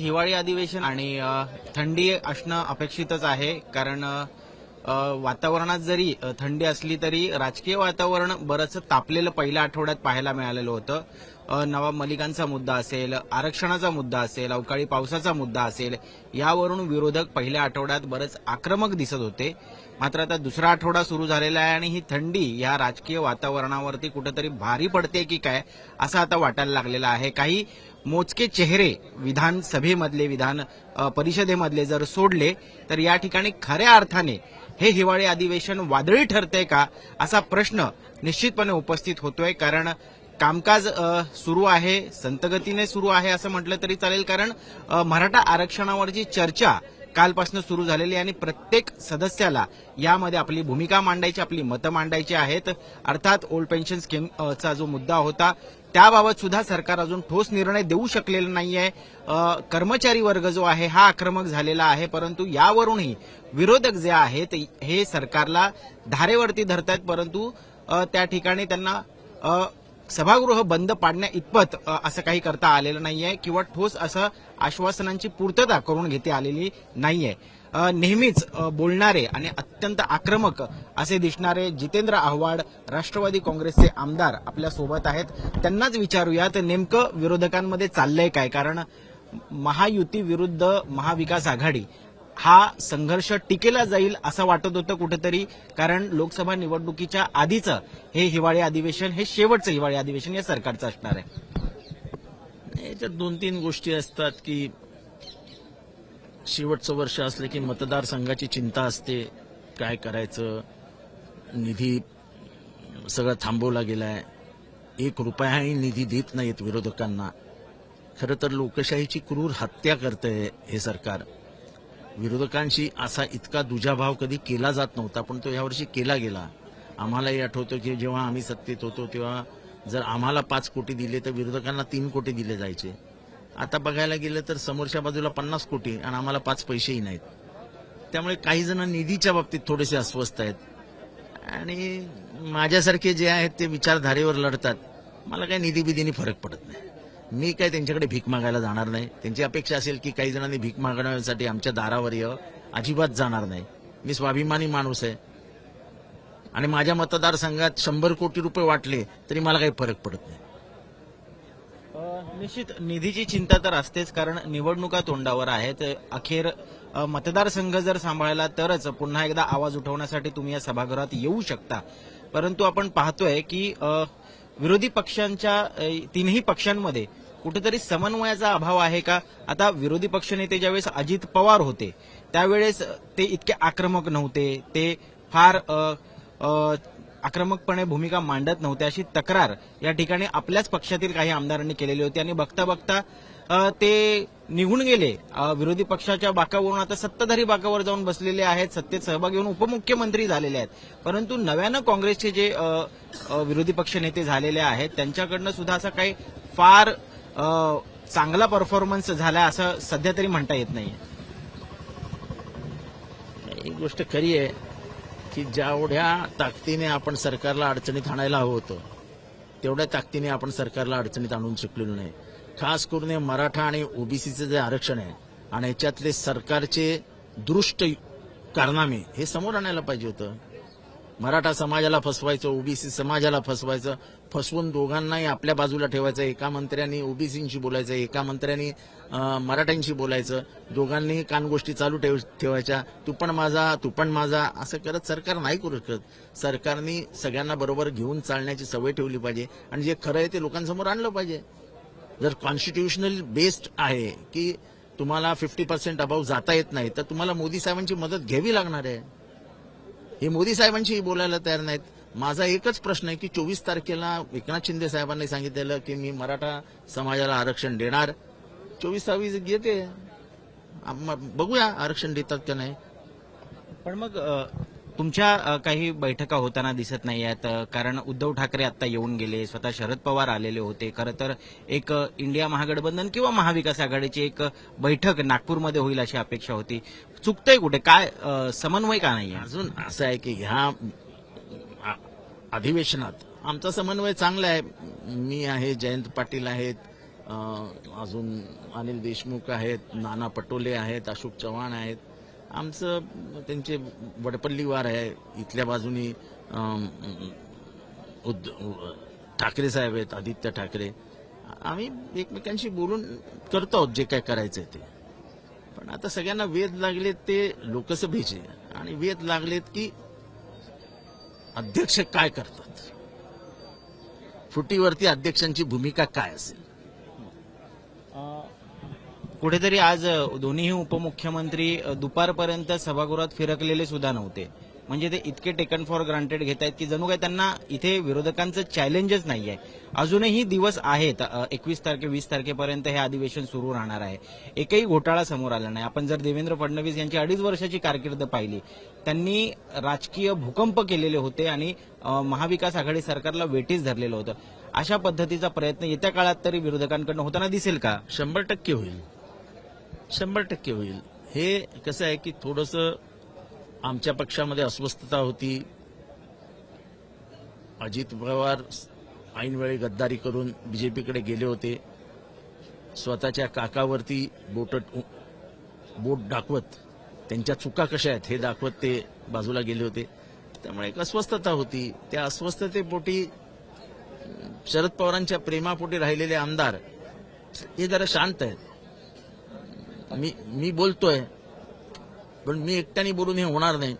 हिवाळी अधिवेशन आणि थंडी असणं अपेक्षितच आहे. कारण वातावरणात जरी थंडी असली तरी राजकीय वातावरण बरंच तापलेलं पहिल्या आठवड्यात पाहायला मिळालेलं होतं. नवाब मलिकांचा मुद्दा असेल आरक्षणाचा मुद्दा असेल अवकाळी पावसाचा मुद्दा असेल यावरून विरोधक पहिल्या आठवड्यात बरेच आक्रमक दिसत होते. मात्र आता दुसरा आठवडा सुरू झालेला आहे आणि ही थंडी या राजकीय वातावरणावरती कुठेतरी भारी पडते की काय असं आता वाटायला लागलेलं आहे. काही मोजके चेहरे विधानसभेमधले विधान परिषदेमधले जर सोडले तर या ठिकाणी खऱ्या अर्थाने हे हिवाळी अधिवेशन वादळी ठरते का असा प्रश्न निश्चितपणे उपस्थित होतोय. कारण कामकाज सुरू आहे संतगतीने सुरू आहे असं म्हटलं तरी चालेल कारण मराठा आरक्षणावरची चर्चा कालपासून सुरू झालेली आणि प्रत्येक सदस्याला यामध्ये आपली भूमिका मांडायची आपली मतं मांडायची आहेत. अर्थात ओल्ड पेन्शन स्कीमचा जो मुद्दा होता त्याबाबत सुद्धा सरकार अजून ठोस निर्णय देऊ शकलेला नाहीये. कर्मचारी वर्ग जो आहे हा आक्रमक झालेला आहे परंतु यावरूनही विरोधक जे आहेत हे सरकारला धारेवरती धरतात परंतु त्या ठिकाणी त्यांना सभागृह बंद पाडण्या इतपत असं काही करता आलेलं नाहीये किंवा ठोस असं आश्वासनांची पूर्तता करून घेते आलेली नाहीये. नेहमीच बोलणारे आणि अत्यंत आक्रमक असे दिसणारे जितेंद्र आव्हाड राष्ट्रवादी काँग्रेसचे आमदार आपल्यासोबत आहेत. त्यांनाच विचारूयात नेमकं विरोधकांमध्ये चाललंय काय? कारण महायुती विरुद्ध महाविकास आघाडी हा संघर्ष टिकेला जाईल असं वाटत होतं कुठेतरी कारण लोकसभा निवडणुकीच्या आधीचं हे हिवाळी अधिवेशन हे शेवटचं हिवाळी अधिवेशन या सरकारचं असणार आहे. याच्यात दोन तीन गोष्टी असतात की शेवटचं वर्ष असलं की मतदारसंघाची चिंता असते काय करायचं निधी सगळं थांबवला गेलाय. एक रुपयाही निधी देत नाहीत विरोधकांना. खरं तर लोकशाहीची क्रूर हत्या करतंय हे सरकार. विरोधकांशी असा इतका दुजाभाव कधी केला जात नव्हता पण तो यावर्षी केला गेला. आम्हालाही आठवतो की जेव्हा आम्ही सत्तेत होतो तेव्हा जर आम्हाला पाच कोटी दिले तर विरोधकांना तीन कोटी दिले जायचे. आता बघायला गेलं तर समोरच्या बाजूला पन्नास कोटी आणि आम्हाला पाच पैसेही नाहीत. त्यामुळे काही जण निधीच्या बाबतीत थोडेसे अस्वस्थ आहेत. आणि माझ्यासारखे जे आहेत ते विचारधारेवर लढतात. मला काही निधी बिधीने फरक पडत नाही. मी काय त्यांच्याकडे भीक मागायला जाणार नाही. त्यांची अपेक्षा असेल की काही जणांनी भीक मागण्यासाठी आमच्या दारावर यावं अजिबात जाणार नाही. मी स्वाभिमानी माणूस आहे. आणि माझ्या मतदारसंघात शंभर कोटी रुपये वाटले तरी मला काही फरक पडत नाही. निश्चित निधीची चिंता तर असतेच कारण निवडणुका तोंडावर आहेत. अखेर मतदारसंघ जर सांभाळला तरच पुन्हा एकदा आवाज उठवण्यासाठी तुम्ही या सभागृहात येऊ शकता. परंतु आपण पाहतोय की विरोधी पक्षांच्या तीनही पक्षांमध्ये कुठेतरी समन्वयाचा अभाव आहे का? आता विरोधी पक्षनेते ज्यावेळेस अजित पवार होते त्यावेळेस ते इतके आक्रमक नव्हते. ते फार आक्रमकपणे भूमिका मांडत नव्हते अशी तक्रार या ठिकाणी आपल्याच पक्षातील काही आमदारांनी केलेली होती. आणि बघता बघता ते निघून गेले. विरोधी पक्षाच्या बाकावरून आता सत्ताधारी बाकावर जाऊन बसलेले आहेत सत्तेत सहभागी होऊन उपमुख्यमंत्री झालेले आहेत. परंतु नव्यानं काँग्रेसचे जे विरोधी पक्ष नेते झालेले आहेत त्यांच्याकडनं सुद्धा असा काही फार चांगला परफॉर्मन्स झाला असं सध्या तरी म्हणता येत नाही एक गोष्ट खरी आहे की जेवढ्या ताकदीने आपण सरकारला अडचणीत आणायला हवं होतं तेवढ्या ताकदीने आपण सरकारला अडचणीत आणून शिकलेलो नाही. खास करून मराठा आणि ओबीसीचं जे आरक्षण आहे आणि याच्यातले सरकारचे दृष्ट कारनामे हे समोर आणायला पाहिजे होतं. मराठा समाजाला फसवायचं ओबीसी समाजाला फसवायचं फसवून दोघांनाही आपल्या बाजूला ठेवायचं एका मंत्र्यांनी ओबीसींशी बोलायचं एका मंत्र्यांनी मराठ्यांशी बोलायचं दोघांनीही कानगोष्टी चालू ठेव ठेवायच्या तू पण माझा तू पण माझा असं करत सरकार नाही करू शकत सरकारने सगळ्यांना बरोबर घेऊन चालण्याची सवय ठेवली पाहिजे आणि जे खरं आहे ते लोकांसमोर आणलं पाहिजे. जर कॉन्स्टिट्युशनल बेस्ड आहे की तुम्हाला फिफ्टी पर्सेंट अभाव जाता येत नाही तर तुम्हाला मोदी साहेबांची मदत घ्यावी लागणार आहे. हे मोदी साहेबांशी बोलायला तयार नाहीत. माझा एकच प्रश्न आहे की चोवीस तारखेला एकनाथ शिंदे साहेबांनी सांगितलेलं की मी मराठा समाजाला आरक्षण देणार. चोवीस सव्वीस येते. बघूया आरक्षण देतात का नाही. पण मग तुमच्या काही बैठका होताना दिसत नाही आहेत कारण उद्धव ठाकरे आता येऊन गेले स्वतः शरद पवार आलेले होते. खरं तर एक इंडिया महागठबंधन किंवा महाविकास आघाडीची एक बैठक नागपूरमध्ये होईल अशी अपेक्षा होती. चुकतंय कुठे? काय समन्वय का नाही अजून असं आहे की ह्या अधिवेशनात आमचा समन्वय चांगला आहे. मी आहे जयंत पाटील आहेत अजून अनिल देशमुख आहेत नाना पटोले आहेत अशोक चव्हाण आहेत. आमचं त्यांचे वडपल्लीवार आहे इथल्या बाजूनी उद्ध- ठाकरे साहेब आहेत आदित्य ठाकरे. आम्ही एकमेकांशी बोलून करतो आहोत जे काय करायचंय ते. पण आता सगळ्यांना वेध लागलेत ते लोकसभेचे आणि वेध लागलेत की अध्यक्ष काय करतात? फुटीवरती अध्यक्षांची भूमिका काय असेल? कुठेतरी आज दोन्हीही उपमुख्यमंत्री दुपारपर्यंत सभागृहात फिरकलेले सुद्धा नव्हते. म्हणजे ते इतके टेकन फॉर ग्रांटेड घेत आहेत की जणू काय त्यांना इथे विरोधकांचं चॅलेंजच नाही आहे अजूनही दिवस आहेत एकवीस तारखे वीस तारखेपर्यंत हे अधिवेशन सुरू राहणार आहे. एकही घोटाळा समोर आला नाही. आपण जर देवेंद्र फडणवीस यांची अडीच वर्षाची कारकीर्द पाहिली त्यांनी राजकीय भूकंप केलेले होते आणि महाविकास आघाडी सरकारला वेटीस धरलेलं होतं. अशा पद्धतीचा प्रयत्न येत्या काळात तरी विरोधकांकडनं होताना दिसेल का? शंभर टक्के होईल. शंभर टक्के होईल. हे कसं आहे की थोडंसं आमच्या पक्षामध्ये अस्वस्थता होती. अजित पवार ऐनवेळी गद्दारी करून बीजेपीकडे गेले होते. स्वतःच्या काकावरती बोट बोट दाखवत त्यांच्या चुका कशा आहेत हे दाखवत ते बाजूला गेले होते. त्यामुळे एक अस्वस्थता होती. त्या अस्वस्थतेपोटी शरद पवारांच्या प्रेमापोटी राहिलेले आमदार हे जरा शांत आहेत. मी मी बोलतोय पण मी एकट्याने बोलून हे होणार नाही.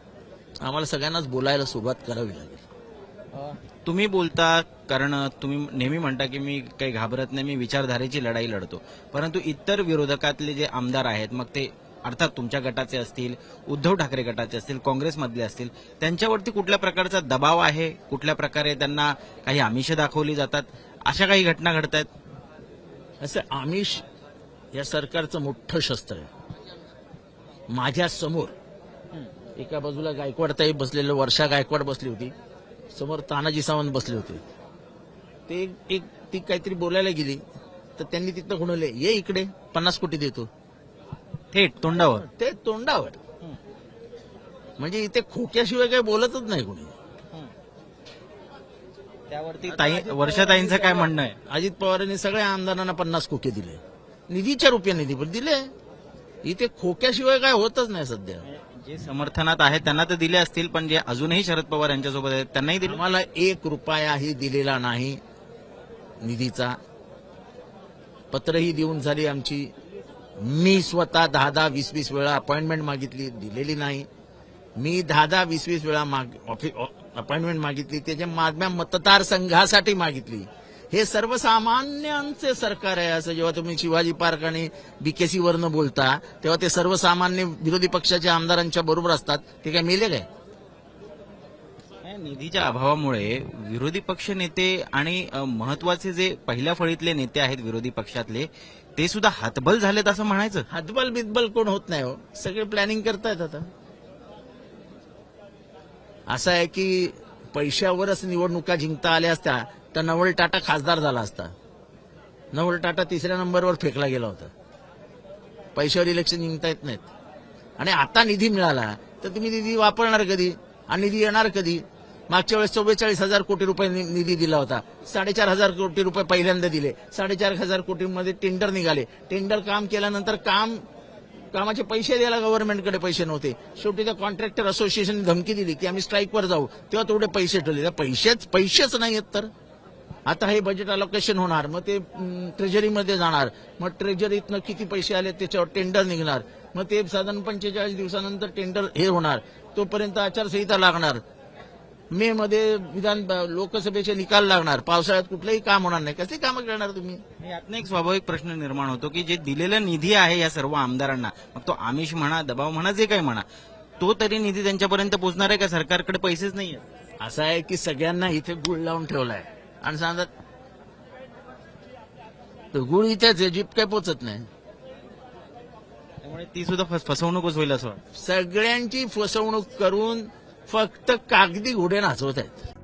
आम्हाला सगळ्यांनाच बोलायला सुरुवात करावी लागेल. तुम्ही बोलता कारण तुम्ही नेहमी म्हणता की मी काही घाबरत नाही मी विचारधारेची लढाई लढतो. परंतु इतर विरोधकातले जे आमदार आहेत मग ते अर्थात तुमच्या गटाचे असतील उद्धव ठाकरे गटाचे असतील काँग्रेसमधले असतील त्यांच्यावरती कुठल्या प्रकारचा दबाव आहे? कुठल्या प्रकारे त्यांना काही आमिष दाखवली जातात? अशा काही घटना घडत आहेत असं आमिष या सरकारचं मोठं शस्त्र आहे. माझ्यासमोर एका बाजूला गायकवाड बसलेलं वर्षा गायकवाड बसली होती. समोर तानाजी सावंत बसले होते. ते एक- ती काहीतरी बोलायला गेली तर त्यांनी तिथं गुणवले ये इकडे पन्नास कोटी देतो. थेट तोंडावर. ते तोंडावर. म्हणजे इथे खोक्याशिवाय काही बोलतच नाही कोणी. त्यावरती ताई वर्षाताईंचं काय म्हणणं आहे? अजित पवारांनी सगळ्या आमदारांना पन्नास खोके दिले. निधीच्या रुपयाने दिले पण दिले. इथे खोक्याशिवाय काय होतच नाही सध्या. जे समर्थनात आहेत त्यांना तर दिले असतील पण जे अजूनही शरद पवार यांच्यासोबत आहेत त्यांनाही दिले आम्हाला एक रुपयाही दिलेला नाही निधीचा. पत्रही देऊन झाली आमची. मी स्वतः दहा दहा वीस वीस वेळा अपॉइंटमेंट मागितली दिलेली नाही. मी दहा दहा वीस वीस वेळा अपॉइंटमेंट मागितली. त्याच्या मागण्या मतदारसंघासाठी मागितली. हे सर्वसामान्यांचे सरकार आहे असं जेव्हा तुम्ही शिवाजी पार्क आणि बीकेसी वरनं बोलता तेव्हा ते सर्वसामान्य विरोधी पक्षाच्या आमदारांच्या बरोबर असतात. ते काय मेले काय निधीच्या अभावामुळे विरोधी पक्ष नेते आणि महत्त्वाचे जे पहिल्या फळीतले नेते आहेत विरोधी पक्षातले ते सुद्धा हातबल झालेत असं म्हणायचं? हातबल बितबल कोण होत नाही हो. सगळे प्लॅनिंग करतायत आता. असं आहे की पैशावरच निवडणुका जिंकता आल्या असत्या तर नवल टाटा खासदार झाला असता. नवल टाटा तिसऱ्या नंबरवर फेकला गेला होता. पैशावर इलेक्शन जिंकता येत नाहीत. आणि आता निधी मिळाला तर तुम्ही निधी वापरणार कधी? आणि निधी येणार कधी? मागच्या वेळेस चव्वेचाळीस हजार कोटी रुपये नि- निधी दिला होता. साडेचार हजार कोटी रुपये पहिल्यांदा दिले. साडेचार हजार कोटीमध्ये टेंडर निघाले. टेंडर काम केल्यानंतर काम कामाचे पैसे द्यायला गव्हर्नमेंटकडे पैसे नव्हते. शेवटी त्या कॉन्ट्रॅक्टर असोसिएशन धमकी दिली की आम्ही स्ट्राईकवर जाऊ. तेव्हा तेवढे पैसे ठेवले. पैसेच पैसेच नाही आहेत तर. आता हे बजेट अलोकेशन होणार मग ते अं, ट्रेजरीमध्ये जाणार. मग ट्रेजरीतनं किती पैसे आले त्याच्यावर टेंडर निघणार. मग ते साधारण पंचेचाळीस दिवसानंतर टेंडर हे होणार. तोपर्यंत आचारसंहिता लागणार. मे मध्ये विधान लोकसभेचे निकाल लागणार. पावसाळ्यात कुठलंही काम होणार नाही. कसली कामं करणार तुम्ही? यातनं एक स्वाभाविक प्रश्न निर्माण होतो की जे दिलेला निधी आहे या सर्व आमदारांना मग तो आमिष म्हणा दबाव म्हणा जे काही म्हणा तो तरी निधी त्यांच्यापर्यंत पोहोचणार आहे का? सरकारकडे पैसेच नाही असं आहे की सगळ्यांना इथे गुळ लावून ठेवलाय. आणि सांगतात तो गुळ इथेच आहे जीप काय पोचत नाही. त्यामुळे ती सुद्धा फस- फसवणूकच होईल असं सगळ्यांची फसवणूक करून फक्त कागदी घोडे नाचवत आहेत.